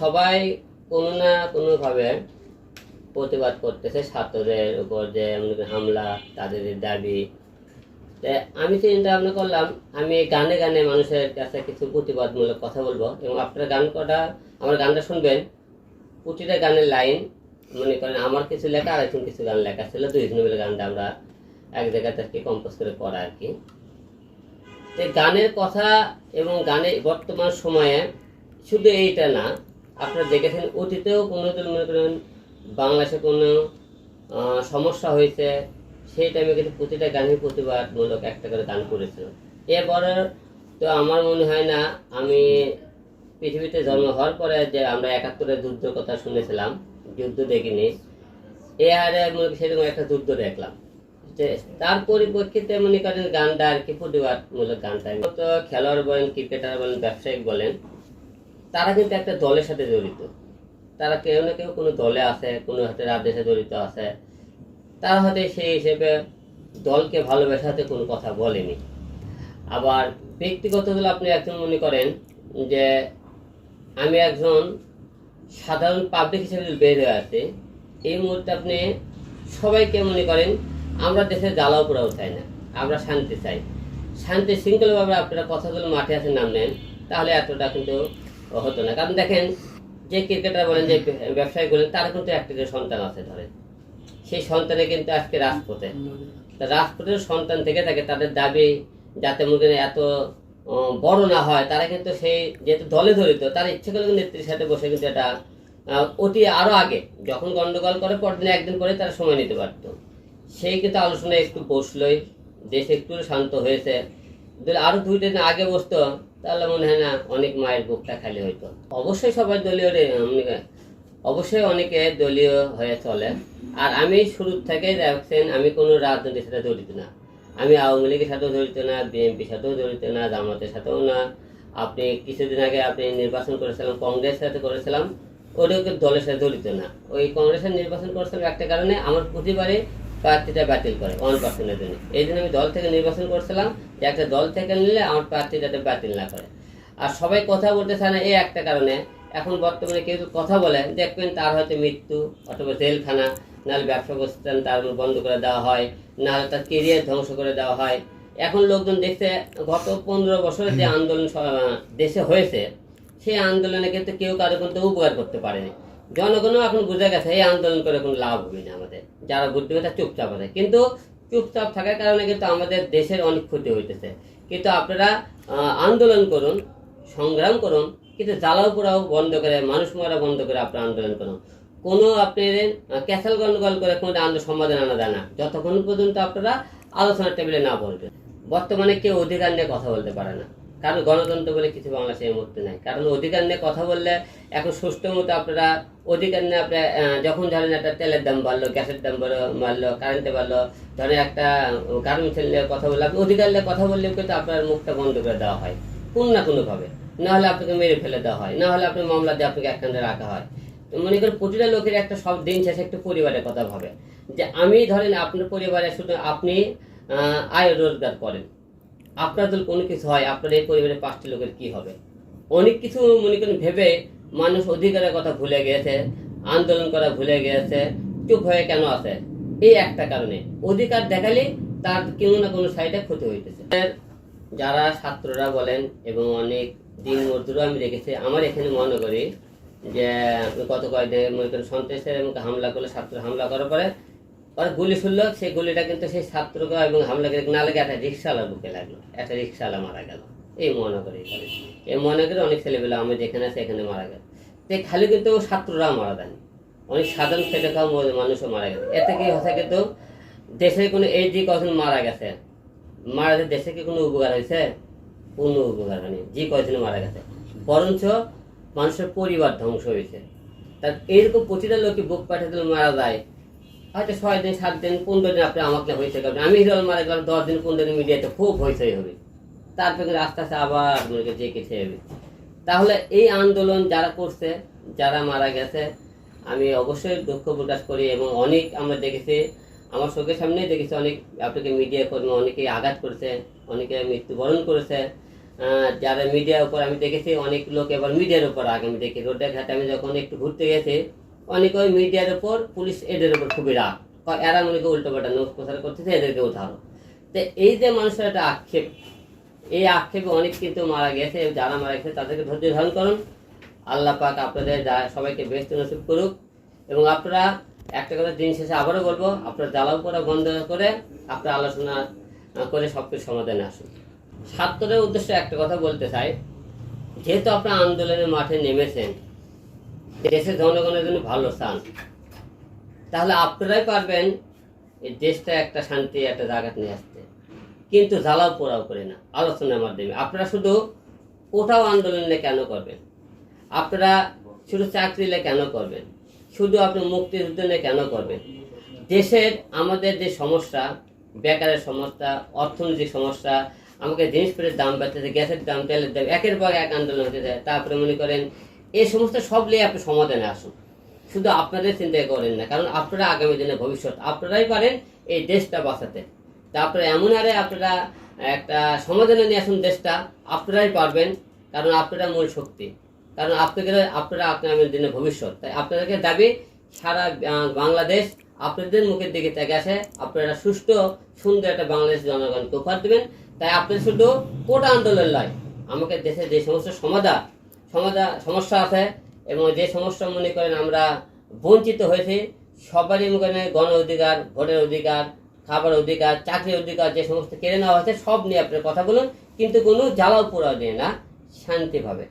সবাই কোনো না কোনোভাবে প্রতিবাদ করতেছে ছাত্রদের উপর যে হামলা, তাদের দাবি। আমি চিন্তা ভাবনা করলাম, আমি গানে গানে মানুষের কাছে কিছু প্রতিবাদমূলক কথা বলব এবং আপনারা গান কটা, আমার গানটা শুনবেন। প্রতিটা গানের লাইন, মনে করেন আমার কিছু লেখা আর একজন কিছু গান লেখা ছিল, দুইজন মিলে গানটা আমরা এক জায়গাতে আর কি কম্পোজ করে করা আর কি। গানের কথা এবং গানে বর্তমান সময়ে শুধু এইটা না, আপনারা দেখেছেন অতীতেও কোনো মনে করেন বাংলাদেশে কোনো সমস্যা হয়েছে, সেই টাইমে কিন্তু প্রতিটা গানের প্রতিবাদমূলক একটা করে গান করেছিলাম এরপরে তো আমার মনে হয় না, আমি পৃথিবীতে জন্ম হওয়ার পরে যে আমরা একাত্তরের যুদ্ধের কথা শুনেছিলাম, যুদ্ধ দেখিনি, এ হারে সেরকম একটা যুদ্ধ দেখলাম। তার পরিপ্রেক্ষিতে মনে করেন গানটা আর কি প্রতিবাদমূলক গানটা। তো খেলোয়াড় বলেন, ক্রিকেটার বলেন, ব্যবসায়িক বলেন তারা কিন্তু একটা দলের সাথে জড়িত। তারা কেউ না কেউ কোনো দলে আছে, কোনো হাতে রাজনীতিতে জড়িত আছে। তারা হয়তো সেই হিসেবে দলকে ভালোবাসাতে কোনো কথা বলেনি। আবার ব্যক্তিগত হলে আপনি একজন মনে করেন যে আমি একজন সাধারণ পাবলিক হিসেবে বের হয়ে আসি, এই মুহূর্তে আপনি সবাইকে মনে করেন আমরা দেশে জ্বালাও পোড়াও চাই না, আমরা শান্তি চাই। শান্তি শৃঙ্খলভাবে আপনারা কথাগুলো মাঠে আসে নাম নেন তাহলে এতটা কিন্তু হতো না। কারণ দেখেন, যে ক্রিকেটার বলেন, যে ব্যবসায়ী বলেন, তার কিন্তু একটা করে সন্তান আছে, ধরেন। সেই সন্তানে কিন্তু আজকে রাজপথে। রাজপথের সন্তান থেকে থাকে, তাদের দাবি যাতে মনে এত বড় না হয়, তারা কিন্তু সেই যেহেতু দলে ধরিত তারা ইচ্ছে করে নেত্রীর সাথে বসে কিন্তু এটা অতি আরও আগে, যখন গন্ডগোল করে, পরদিন একদিন করে তারা সময় নিতে পারতো। সেই কিন্তু আলোচনায় একটু বসলোই, দেশ একটু শান্ত হয়েছে। যদি আরও দুই দিন আগে বসতো তাহলে মনে হয় না অনেক মায়ের বুকটা খালি হইতো। অবশ্যই সবাই দলীয় রে অবশ্যই অনেকে দলীয় হয়ে চলে। আর আমি শুরু থেকে দেখছেন আমি কোনো রাজনীতির সাথে জড়িত না। আমি আওয়ামী লীগের সাথেও জড়িত না, বিএনপির সাথেও জড়িত না, জামাতের সাথেও না। আপনি কিছুদিন আগে আপনি নির্বাচন করেছিলাম কংগ্রেসের সাথে করেছিলাম ওটাও কিন্তু দলের সাথে জড়িত না। ওই কংগ্রেসের নির্বাচন করেছিলাম একটা কারণে আমার প্রতিবারে প্রার্থীটা বাতিল করে ওয়ান পার্সেন্টের জন্য। এই জন্য আমি দল থেকে নির্বাচন করছিলাম যে একটা দল থেকে নিলে আমার প্রার্থী যাতে বাতিল না করে। আর সবাই কথা বলতে চায় না এই একটা কারণে। এখন বর্তমানে কেউ কথা বলে দেখবেন তার হয়তো মৃত্যু অথবা জেলখানা নাহলে ব্যবসা প্রতিষ্ঠান তার বন্ধ করে দেওয়া হয় নাহলে তার কেরিয়ার ধ্বংস করে দেওয়া হয়। এখন লোকজন দেখছে গত পনেরো বছরে যে আন্দোলন দেশে হয়েছে সেই আন্দোলনে কিন্তু কেউ কারও কিন্তু উপকার করতে পারেনি। জনগণও এখন বুঝে গেছে, এই আন্দোলন করে কোনো লাভ হবে না আমাদের। যারা বুদ্ধিমত্তা চুপচাপ আছে। কিন্তু চুপচাপ থাকার কারণে কিন্তু আমাদের দেশের অনেক ক্ষতি হইতেছে। কিন্তু আপনারা আন্দোলন করুন, সংগ্রাম করুন, কিন্তু জ্বালাও পোড়াও বন্ধ করে, মানুষ মারা বন্ধ করে আপনারা আন্দোলন করুন। কোনো আপনি ক্যাসাল গন্ডগোল করে কোনো আন্দোলন সমাধান আনা যায় না। যতক্ষণ পর্যন্ত আপনারা আলোচনার টেবিলে না বলবেন বর্তমানে কেউ অধিকার নিয়ে কথা বলতে পারে না। কারণ গণতন্ত্র বলে কিছু বাংলাদেশের মধ্যে নাই। কারণ অধিকার নিয়ে কথা বললে এখন সুষ্ঠু মতো আপনারা অধিকার নিয়ে আপনার যখন ধরেন একটা তেলের দাম বাড়লো, গ্যাসের দাম বাড়লো মারলো কারেন্টে বাড়লো, ধরেন একটা গার্মেন্টস নিয়ে কথা বললে, আপনি অধিকার নিয়ে কথা বললেও কিন্তু আপনার মুখটা বন্ধ করে দেওয়া হয়। কোন না কোনোভাবে। না হলে আপনাকে মেরে ফেলে দেওয়া হয়। না হলে আপনি মামলা দিয়ে আপনাকে একখানে রাখা হয়। মনে করেন প্রতিটা লোকের একটা সব দিন শেষে একটা পরিবারের কথা ভাবে। যে আমি ধরেন আপনার পরিবারে শুধু আপনি আয় রোজগার করেন। আপনার যদি কোনো কিছু হয়, আপনার এই পরিবারের পাঁচটি লোকের কি হবে? অনেক কিছু মনে করেন ভেবে মানুষ অধিকারের কথা ভুলে গিয়েছে, আন্দোলন করা ভুলে গিয়েছে, চুপ হয়ে কেন আছে? এই একটা কারণে। অধিকার দেখালে তার কোনো না কোনো সাইডে ক্ষতি হইতেছে। যারা ছাত্ররা বলেন এবং অনেক দিন মজদুরও আমি দেখেছি আমার এখানে মনে করি যে, গত কয়েকদিন মনে করেন সন্ত্রাসের হামলা করলে ছাত্র হামলা করার পরে ওরা গুলি শুনলো, সেই গুলিটা কিন্তু সেই ছাত্রকে এবং হামলাকে না লেগে একটা রিক্সাওয়ালার বুকে লাগল। একটা রিক্সাওয়ালা মারা গেল। এই মনে করে এই মনে করে অনেক ছেলেবেলা আমি যেখানে আছে এখানে মারা গেল। তো খালি কিন্তু ছাত্ররা মারা যায়নি। অনেক সাধারণ ছেলে খাওয়া মানুষও মারা গেছে। এতে কি হচ্ছে কিন্তু দেশের কোনো এই যে কখন মারা গেছে। মারা গেছে, দেশে কি কোনো উপকার হয়েছে? কোনো উপকার হয়নি। যে কয়জন মারা গেছে। বরঞ্চ মানুষের পরিবার ধ্বংস হয়েছে। তার এইরকম প্রতিটা লোকই বুক পাঠিয়ে মারা যায়। হয়তো ছয় দিন, সাত দিন, পনেরো দিন আপনি আমাকে হয়েছে করবেন আমি হিরোল মারা গেলাম দশ দিন, পনেরো দিন মিডিয়াতে খুব হয়েছে হবে। তারপরে আস্তে আস্তে আবার করি যে কিছু হবে তাহলে এই আন্দোলন যারা করছে, যারা মারা গেছে, আমি অবশ্যই দুঃখ প্রকাশ করি এবং অনেক আমরা দেখেছি, আমার চোখের সামনেই দেখেছি অনেক আপনাকে মিডিয়া কর্মী অনেকে আঘাত করেছে, অনেকে মৃত্যুবরণ করেছে। যারা মিডিয়ার উপর আমি দেখেছি, অনেক লোক এবার মিডিয়ার উপর আগে আমি দেখি। রোডে ঘাটে আমি যখন একটু ঘুরতে গেছি অনেক ওই মিডিয়ার উপর পুলিশ এদের উপর খুবই রাগ। এরা মনে উল্টো পাল্টা নোট প্রচার করতেছে এদেরকেও ধরো তো এই যে মানুষের একটা আক্ষেপ, এই আক্ষেপে অনেক কিন্তু মারা গেছে, যারা মারা গেছে তাদেরকে ধৈর্য ধারণ করুন। আল্লাহ পাক আপনাদের সবাইকে ব্যস্ত নসিব করুক। এবং আপনারা একটা কথা দিন শেষে আবারও বলব, আপনারা জ্বালাও করা বন্ধ করে আপনারা আলোচনা করে সব কিছু সমাধানে আসুন। ছাত্রদের উদ্দেশ্যে একটা কথা বলতে চাই। যেহেতু আপনারা আন্দোলনের মাঠে নেমেছেন দেশের জনগণের জন্য ভালো চান তাহলে আপনারাই পারবেন এই দেশটা একটা শান্তি, একটা জায়গা নিয়ে আসতে। কিন্তু জ্বালাও পোড়াও করে না, আলোচনার মাধ্যমে। আপনারা শুধু ওটাও আন্দোলনে কেন করবেন? আপনারা শুধু চাকরিলে কেন করবেন? শুধু আপনি মুক্তিযুদ্ধ নিয়ে কেন করবেন? দেশের আমাদের যে সমস্যা, বেকারের সমস্যা, অর্থনৈতিক সমস্যা, আমাকে জিনিসপত্রের দাম বাড়তেছে, গ্যাসের দাম, তেলের দাম, একের পর এক আন্দোলন হতে যায় তারপরে মনে করেন এই সমস্ত সব নিয়ে আপনি সমাধানে আসুন। শুধু আপনাদের চিন্তা করেন না, কারণ আপনারা আগামী দিনে ভবিষ্যৎ, আপনারাই পারেন এই দেশটা বাঁচাতে। তারপরে এমন আরে আপনারা একটা সমাধানে নিয়ে আসুন দেশটা, আপনারাই পারবেন, কারণ আপনারা মূল শক্তি। কারণ আপনাদের, আপনারা আগামী দিনে ভবিষ্যৎ, তাই আপনাদেরকে দাবি, সারা বাংলাদেশ আপনাদের মুখের দিকে তাকে আসে আপনারা সুষ্ঠু, সুন্দর একটা বাংলাদেশ জনগণকে উপহার দেবেন। তাই আপনাদের শুধু কোটা আন্দোলন নয়, আমাকে দেশে যে সমস্ত সমাধান সমাধান সমস্যা আছে এবং যে সমস্যা মনে করেন আমরা বঞ্চিত হয়েছি, সবারই মনে করেন গণ অধিকার, ভোটের অধিকার, খাবার অধিকার, চাকরির অধিকার যে সমস্ত কেড়ে নেওয়া হয়েছে, সব নিয়ে আপনি কথা বলুন, কিন্তু কোনো জ্বালাও পোড়াও নেই না, শান্তিভাবে।